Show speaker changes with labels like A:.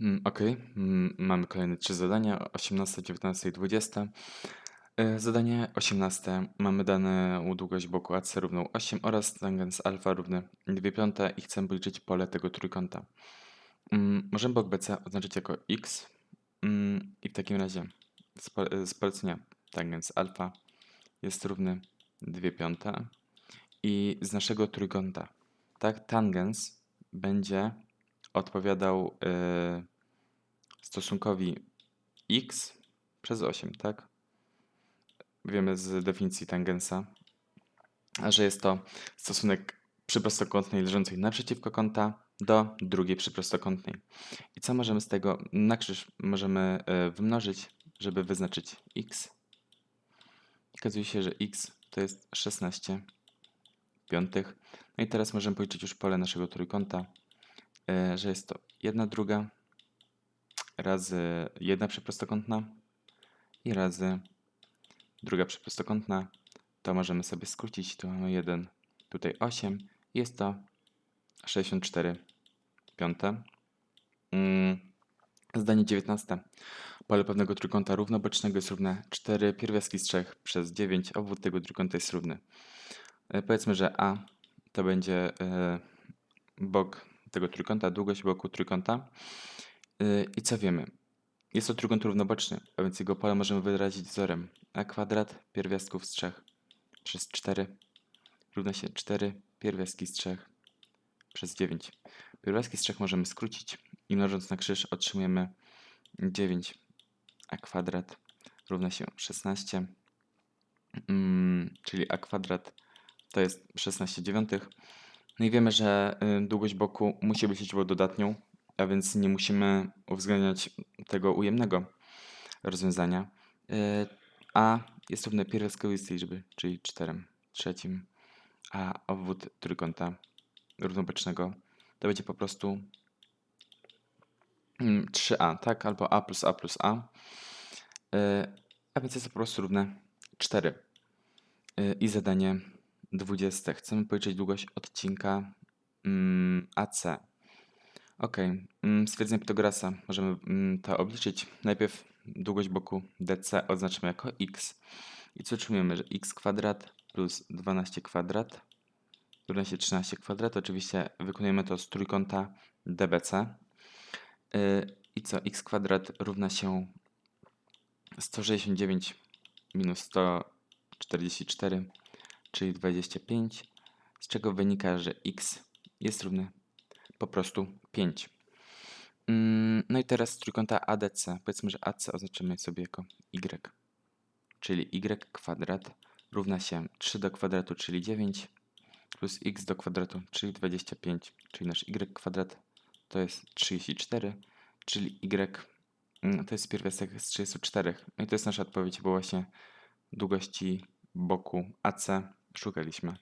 A: Mm, okej. Mm, Mamy kolejne trzy zadania, 18, 19 i 20. E, Zadanie 18. Mamy dane długość boku AC równą 8 oraz tangens alfa równy 2 piąte i chcemy policzyć pole tego trójkąta. Mm, Możemy bok BC oznaczyć jako x mm, i w takim razie z polecenia tangens alfa jest równy 2 piąte i z naszego trójkąta, tak, tangens będzie odpowiadał e, stosunkowi x przez 8, tak? Wiemy z definicji tangensa, że jest to stosunek przyprostokątnej leżącej naprzeciwko kąta do drugiej przyprostokątnej. I co możemy z tego na krzyż możemy e, wymnożyć, żeby wyznaczyć x? Okazuje się, że x to jest 16 piątych. No i teraz możemy policzyć już pole naszego trójkąta, że jest to 1 druga razy jedna przyprostokątna i razy druga przyprostokątna. To możemy sobie skrócić. Tu mamy 1, tutaj 8. Jest to 64 piąte. Mm, Zdanie 19. Pole pewnego trójkąta równobocznego jest równe 4 pierwiastki z 3 przez 9. Obwód tego trójkąta jest równy. E, Powiedzmy, że A to będzie e, bok tego trójkąta, długość boku trójkąta. Y, I co wiemy? Jest to trójkąt równoboczny, a więc jego pole możemy wyrazić wzorem a kwadrat pierwiastków z 3 przez 4 równa się 4 pierwiastki z 3 przez 9. Pierwiastki z 3 możemy skrócić i mnożąc na krzyż otrzymujemy 9 a kwadrat równa się 16, mm, czyli a kwadrat to jest 16 dziewiątych. No i wiemy, że y, długość boku musi być liczbą dodatnią, a więc nie musimy uwzględniać tego ujemnego rozwiązania. Y, A jest równe pierwiastkowi z tej liczby, czyli 4 trzecim, a obwód trójkąta równobocznego to będzie po prostu mm, 3a, tak? Albo a plus a plus a. Y, A więc jest to po prostu równe 4. Y, I zadanie 20. Chcemy policzyć długość odcinka mm, AC. Ok, mm, stwierdzenie Pitagorasa możemy mm, to obliczyć. Najpierw długość boku DC oznaczymy jako x. I co otrzymujemy, że x kwadrat plus 12 kwadrat równa się 13 kwadrat. Oczywiście wykonujemy to z trójkąta DBC. Y, I co? x kwadrat równa się 169 minus 144, czyli 25, z czego wynika, że x jest równy po prostu 5. Mm, No i teraz trójkąta ADC. Powiedzmy, że AC oznaczymy sobie jako y, czyli y kwadrat równa się 3 do kwadratu, czyli 9, plus x do kwadratu, czyli 25, czyli nasz y kwadrat to jest 34, czyli y mm, to jest pierwiastek z 34. No i to jest nasza odpowiedź, bo właśnie długości boku AC szukaliśmy.